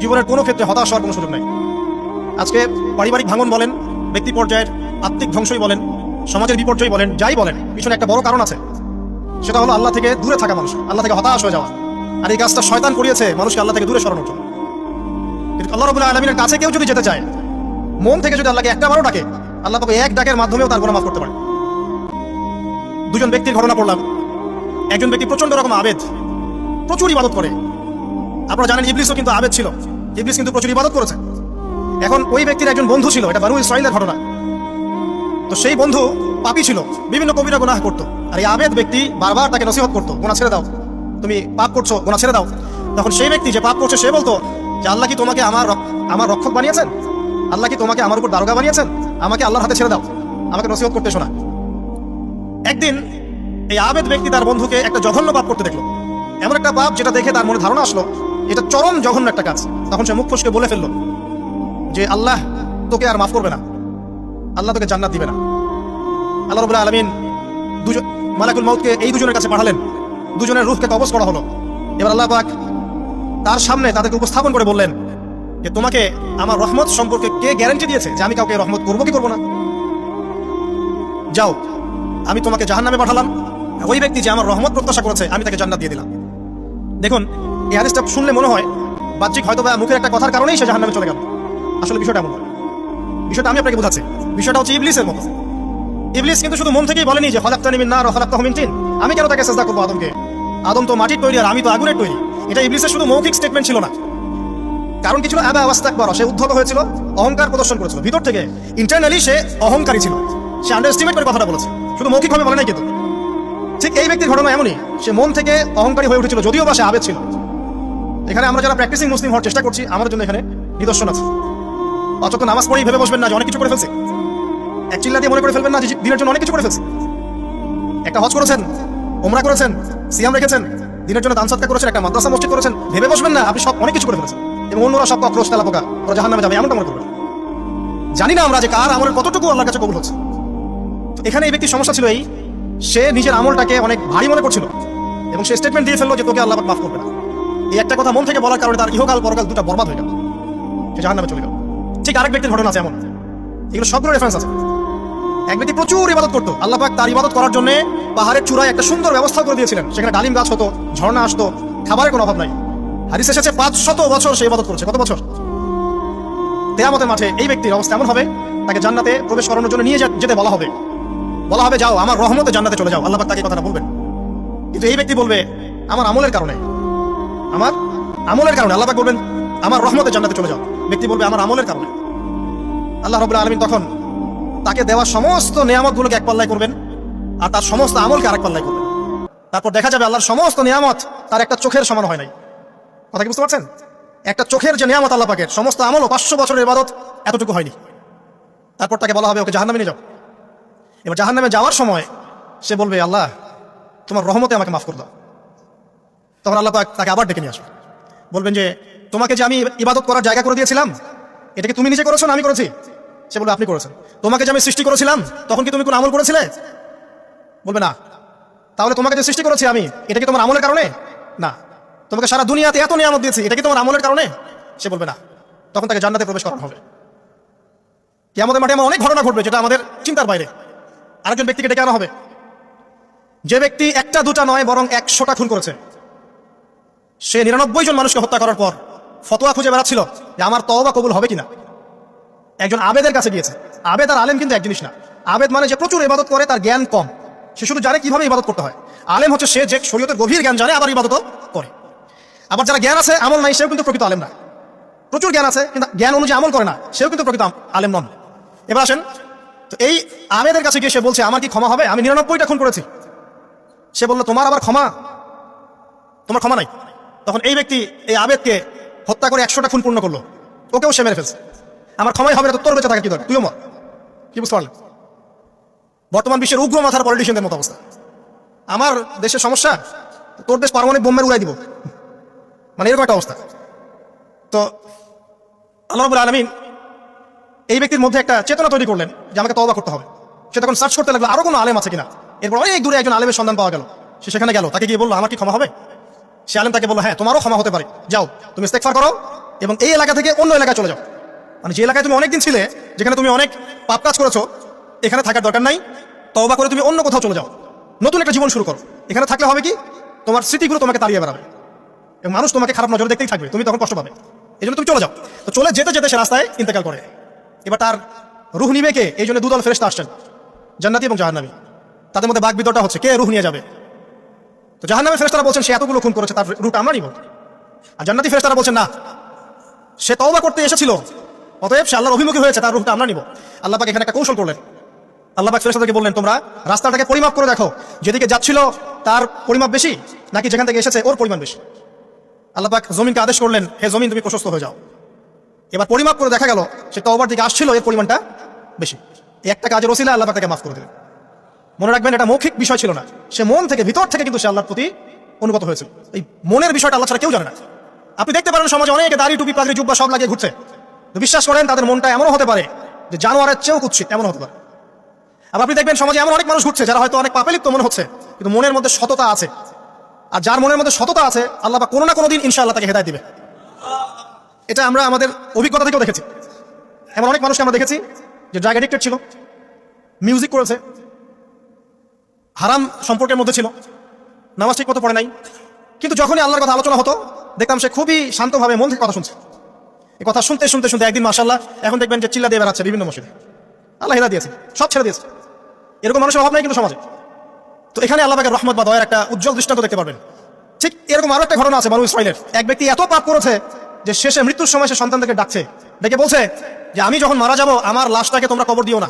জীবনের কোনো ক্ষেত্রে হতাশ হওয়ার কোনো সুযোগ নাই। আজকে পারিবারিক ভাঙন বলেন, ব্যক্তি পর্যায়ের আত্মিক ধ্বংসই বলেন, সমাজের বিপর্যয় বলেন, যাই বলেন, পিছনে একটা বড় কারণ আছে। সেটা হলো আল্লাহ থেকে দূরে থাকা মানুষ, আল্লাহ থেকে হতাশ হয়ে যাওয়া। আর এই কাজটা শয়তান করিয়েছে, মানুষকে আল্লাহ থেকে দূরে সরানোর জন্য। কিন্তু আল্লাহ রবুল্লাহ আলমিনের কাছে কেউ যদি যেতে চায়, মন থেকে যদি আল্লাহকে একটা বারো ডাকে, আল্লাহ পাকে এক ডাকের মাধ্যমেও তার গুণা মাফ করতে পারে। দুজন ব্যক্তির ঘটনা পড়লাম। একজন ব্যক্তি প্রচণ্ড রকম আবেদ, প্রচুর ইবাদত করে আপনারা জানেন ইবলিসও কিন্তু আবেদ ছিল। ইবলিস কিন্তু প্রচুর ইবাদত করেছে। এখন ওই ব্যক্তির একজন বন্ধু ছিল, এটা বানু ইসরাইলের ঘটনা। তো সেই বন্ধু পাপী ছিল, বিভিন্ন কবিরা গুনাহ করতো। আর এই আবেদ ব্যক্তি বারবার তাকে নসিহত করতো গোনা ছেড়ে দাও। তুমি পাপ করছ গোনা ছেড়ে দাও। তখন সেই ব্যক্তি যে পাপ করছে, সে বলতো, যে আল্লাহ কি তোমাকে আমার আমার রক্ষক বানিয়েছেন? আল্লাহ কি তোমাকে আমার উপর দারোগা বানিয়েছেন? আমাকে আল্লাহর হাতে ছেড়ে দাও। আমাকে নসিহত করতে শোনা। একদিন এই আবেদ ব্যক্তি তার বন্ধুকে একটা জঘন্য পাপ করতে দেখল। এমন একটা পাপ যেটা দেখে তার মনে ধারণা আসলো এটা চরম জঘন্য একটা কাজ। তখন সে মুখ ফসকে বলে ফেলল যে, আল্লাহ তোকে আর মাফ করবে না। আল্লাহ তোকে জান্নাত দিবে না। আল্লাহ রবুল্লাহ আলমিন দুজন মালাকুল মাউদকে এই দুজনের কাছে পাঠালেন। দুজনের রুহকে কবজ করা হলো। এবার আল্লাহ পাক তার সামনে তাদেরকে উপস্থাপন করে বললেন যে, তোমাকে আমার রহমত সম্পর্কে কে গ্যারান্টি দিয়েছে যে আমি কাউকে রহমত করব কি করব না? যাও, আমি তোমাকে জাহান্নামে পাঠালাম। ওই ব্যক্তি যে আমার রহমত প্রত্যাশা করেছে, আমি তাকে জান্নাত দিয়ে দিলাম। দেখুন, এই হাদিসটা শুনলে মনে হয় বাহ্যিক হয়তো বা মুখের একটা কথার কারণেই সে জাহান্নামে চলে গেল। আসলে বিষয়টা এমন বিষয়টা আমি আপনাকে বোঝাচ্ছি। বিষয়টা হচ্ছে ইবলিসের মতো। ইবলিস কিন্তু শুধু মন থেকেই বলেনি যে হলাক্তানি মিন না হলাক্তাহু মিন তিন আমি কেন তাকে সেজদা করব আদমকে? আদম তো মাটির তৈরি আর আমি তো আগুনের তৈরি। এটা ইবলিসের শুধু মৌখিক স্টেটমেন্ট ছিল না। কারণ কি ছিল? আবা আওয়াস্তাক বড় সে উদ্ধত হয়েছিল, অহংকার প্রদর্শন করেছিল। ভিতর থেকে ইন্টারনালি সে অহংকারী ছিল। সে আন্ডার আন্ডারস্টিমেট করে কথাটা বলেছে। শুধু মৌখিকভাবে বলে নাই কিন্তু। ঠিক এই ব্যক্তির ঘটনা এমনই। সে মন থেকে অহংকারী হয়ে উঠেছিল, যদিও বা সে আবেদ ছিল। এখানে আমরা যারা প্র্যাকটিসিং মুসলিম হওয়ার চেষ্টা করছি, আমার জন্য এখানে নিদর্শন আছে। অচক নামাজ পড়েই ভেবে বসবেন না যে অনেক কিছু করে ফেলছে। এক চিল্লা দিয়ে মনে করে ফেলবেন না যে দিনের জন্য অনেক কিছু করে ফেলছে। একটা হজ করেছেন ওমরা করেছেন, সিয়াম রেখেছেন, দিনের জন্য দান সৎকার করেছেন, একটা মাদ্রাসা মসজিদ করেছেন, ভেবে বসবেন না, আপনি সব অনেক কিছু করে ফেলেছেন। এবং অন্যরা সব কক্রোশ তেলা পোকা ওরা জাহান নামে যাবে, এমনটা মনে করবেন জানি না আমরা যে কার আমলের কতটুকু আল্লাহর কাছে কবুল হচ্ছে। এখানে এই ব্যক্তির সমস্যা ছিল এই সে নিজের আমলটাকে অনেক ভারী মনে করছিল এবং সে স্টেটমেন্ট দিয়ে ফেলল যে তোকে আল্লাহ মাফ করবে না। এই একটা কথা মন থেকে বলার কারণে তার ইহকাল পরকাল দুটা বরবাদ হয়ে গেল। সে জাহান নামে চলে গেল। ঠিক আরেক ব্যক্তির ঘটনা আছে এমন। এগুলো সবগুলো রেফারেন্স আছে। এক ব্যক্তি প্রচুর ইবাদত করতো। আল্লাহ পাক তার ইবাদত করার জন্য পাহাড়ের চূড়ায় একটা সুন্দর ব্যবস্থা করে দিয়েছিলেন। সেখানে ডালিম গাছ হতো, ঝর্ণা আসতো, খাবারের কোনো অভাব নাই। হাদিস এসেছে পাঁচ শত বছর সে ইবাদত করেছে। কত বছর? তেয়ামতের মাঠে এই ব্যক্তির অবস্থা এমন হবে, তাকে জান্নাতে প্রবেশ করানোর জন্য নিয়ে যেতে বলা হবে। বলা হবে, যাও, আমার রহমতে জান্নাতে চলে যাও। আল্লাহ তাকে কথাটা বলবেন। কিন্তু এই ব্যক্তি বলবে, আমার আমলের কারণে। আমার আমলের কারণে আল্লাহ বলবেন, আমার রহমতে জান্নাতে চলে যাও। ব্যক্তি বলবে, আমার আমলের কারণে। আল্লাহ রবুল্লাহ আলমিন তখন তাকে দেওয়া সমস্ত নিয়ামতগুলোকে এক পাল্লায় করবেন, আর তার সমস্ত আমলকে আরেক পাল্লায় করবেন। তারপর দেখা যাবে আল্লাহর সমস্ত নিয়ামত তার একটা চোখের সমান হয় নাই। কথা কি বুঝতে পারছেন? একটা চোখের যে নিয়ামত আল্লাহ পাকের সমস্ত আমল পাঁচশো বছরের ইবাদত এতটুকু হয়নি। তারপর তাকে বলা হবে, ওকে জাহান্নামে নিয়ে যাও। এবার জাহান্নামে যাওয়ার সময় সে বলবে, আল্লাহ, তোমার রহমতে আমাকে মাফ করে দাও। তখন আল্লাহ তাকে আবার ডেকে নিয়ে আসবে। বলবেন যে, তোমাকে যে আমি ইবাদত করার জায়গা করে দিয়েছিলাম, এটা কি তুমি নিজে করেছ না আমি করেছি? সে বলবে, আপনি করেছেন। তোমাকে যে আমি সৃষ্টি করেছিলাম, তখন কি তুমি কোনো আমল করেছিলে? বলবে, না। তাহলে তোমাকে যে সৃষ্টি করেছি আমি, এটা কি তোমার আমলের কারণে? না। তোমাকে সারা দুনিয়াতে এত নিয়ামত দিয়েছি, এটা কি তোমার আমলের কারণে? সে বলবে, না। তখন তাকে জান্নাতে প্রবেশ করানো হবে। কি আমাদের মাঠে আমার অনেক ঘটনা ঘটবে যেটা আমাদের চিন্তার বাইরে। আরেকজন ব্যক্তিকে ডেকে আনা হবে। যে ব্যক্তি একটা, দুটা নয়, বরং একশোটা খুন করেছে। সে নিরানব্বই জন মানুষকে হত্যা করার পর ফতোয়া খুঁজে বেড়াচ্ছিল যে আমার তওবা কবুল হবে কিনা। একজন আবেদের কাছে গিয়েছে। আবেদ আর আলেম কিন্তু এক জিনিস না। আবেদ মানে যে প্রচুর ইবাদত করে, তার জ্ঞান কম। সে শুধু জানে কীভাবে ইবাদত করতে হয়। আলেম হচ্ছে সে যে শরীয়তের গভীর জ্ঞান জানে, আবার ইবাদতও করে। আবার যারা জ্ঞান আছে, আমল নাই, সেও কিন্তু প্রকৃত আলেম না। প্রচুর জ্ঞান আছে, কিন্তু জ্ঞান অনুযায়ী আমল করে না, সেও কিন্তু প্রকৃত আলেম নন। এবার আসেন তো এই আবেদের কাছে গিয়ে সে বলছে, আমার কি ক্ষমা হবে? আমি নিরানব্বইটা খুন করেছি। সে বলল, তোমার আবার ক্ষমা? তোমার ক্ষমা নাই। তখন এই ব্যক্তি এই আবেদকে হত্যা করে একশোটা খুন পূর্ণ করল। ওকেও সে মেরে ফেলছে। আমার ক্ষমাই হবে না তোর বেঁচে থাকা কি দরকার? তুইও মর। কি বুঝতে পারলেন? বর্তমান বিশ্বের উগ্র মাথার পলিটিশিয়ানদের মতো অবস্থা। আমার দেশের সমস্যা? তোর দেশ পারমাণবিক বোম্বের উড়াই দিব। মানে এরকম একটা অবস্থা। তো আল্লাহ রবুল আলমিন এই ব্যক্তির মধ্যে একটা চেতনা তৈরি করলেন যে আমাকে তওবা করতে হবে। সে তখন সার্চ করতে লাগল, আরও কোনো আলেম আছে কিনা? এরপর অনেক দূরে একজন আলেমের সন্ধান পাওয়া গেল। সে সেখানে গেল, তাকে গিয়ে বলল, আমার কি ক্ষমা হবে? সে আলেম তাকে বলল হ্যাঁ তোমারও ক্ষমা হতে পারে। যাও, তুমি ইস্তেকফার করো এবং এই এলাকা থেকে অন্য এলাকায় চলে যাও। মানে যে এলাকায় তুমি অনেকদিন ছিলে, যেখানে তুমি অনেক পাপ কাজ করেছ, এখানে থাকার দরকার নাই। তওবা করে তুমি অন্য কোথাও চলে যাও। নতুন একটা জীবন শুরু করো। এখানে থাকলে হবে কি? তোমার স্মৃতিগুলো তোমাকে তাড়িয়ে বেড়াবে। এবং মানুষ তোমাকে খারাপ নজরে দেখতেই থাকবে, তুমি তখন কষ্ট পাবে। এই তুমি চলে যাও। তো চলে যেতে যেতে সে রাস্তায় ইন্তেকাল করে। এবার তার রুহ নিবে কে? এই জন্য দুদল ফেরেস্তা আসছেন। জান্নাতি এবং জাহান্নামী। তাদের মধ্যে বাঘ বিতরটা হচ্ছে কে রুহ নিয়ে যাবে? তো জাহান্নামী ফেরেস্তারা বলছেন, সে এতগুলো খুন করেছে, তার রুটা আমরা নিব। আর জান্নাতি ফেরেস্তারা বলছেন, না, সে তওবা করতে এসেছিল। অতএব সে আল্লাহর অভিমুখী হয়েছে, তার রুহটা আমরা নিব। আল্লাহ পাক এখানে একটা কৌশল করলেন। আল্লাহ পাক ফেরেস্তাদেরকে বললেন, তোমরা রাস্তাটাকে পরিমাপ করে দেখো। যেদিকে যাচ্ছিল তার পরিমাপ বেশি, নাকি যেখান থেকে এসেছে ওর পরিমাণ বেশি? আল্লাহ পাক জমিনকে আদেশ করলেন, হে জমিন, তুমি প্রশস্ত হয়ে যাও। এবার পরিমাপ করে দেখা গেল, সে তওবার দিকে আসছিল, এর পরিমাণটা বেশি। একটা কাজের ওসিলা আল্লাহ তাকে মাফ করে দিলেন মনে রাখবেন, এটা মৌখিক বিষয় ছিল না। সে মন থেকে ভিতর থেকে কিন্তু সে আল্লাহর প্রতি অনুগত হয়েছিল। এই মনের বিষয়টা আল্লাহ ছাড়া কেউ জানে না। আপনি দেখতে পারেন, সমাজে অনেকে দাড়ি, টুপি, পাগড়ি, জুব্বা সব লাগিয়ে ঘুরছে। বিশ্বাস করেন, তাদের মনটা এমনও হতে পারে যে জানোয়ারের চেয়েও কুৎসিত এমন হতে পারে। আবার আপনি দেখবেন, সমাজে এমন অনেক মানুষ ঘুরছে, যারা হয়তো অনেক পাপে লিপ্ত মনে হচ্ছে, কিন্তু মনের মধ্যে সততা আছে। আর যার মনের মধ্যে সততা আছে, আল্লাহ কোনো না কোনো দিন ইনশাআল্লাহ তাকে হেদায় দিবে এটা আমরা আমাদের অভিজ্ঞতা থেকেও দেখেছি। এমন অনেক মানুষকে আমরা দেখেছি যে ড্রাগ এডিক্টেড ছিল মিউজিক করেছে, হারাম সম্পর্কের মধ্যে ছিল, নামাজ ঠিক মতো পড়ে নাই। কিন্তু যখনই আল্লাহর কথা আলোচনা হতো, দেখতাম সে খুবই শান্তভাবে মন থেকে কথা শুনছে। এই কথা শুনতে শুনতে শুনতে একদিন মাসাল্লাহ এখন দেখবেন যে চিল্লা দিয়ে বেড়াচ্ছে বিভিন্ন মসজিদে। আল্লাহ হেদা দিয়েছে, সব ছেড়ে দিয়েছে। এরকম মানুষের অভাব নাই কিন্তু সমাজে। তো এখানে আল্লাহ পাকের রহমত বা দয়ের একটা উজ্জ্বল দৃষ্টান্ত দেখতে পারবেন। ঠিক এরকম আরও একটা ঘটনা আছে মানুষ ইসরায়েলের এক ব্যক্তি এত পাপ করেছে যে শেষে মৃত্যুর সময় সে সন্তানদেরকে ডাকছে, ডেকে বলছে যে, আমি যখন মারা যাব, আমার লাশটাকে তোমরা কবর দিও না।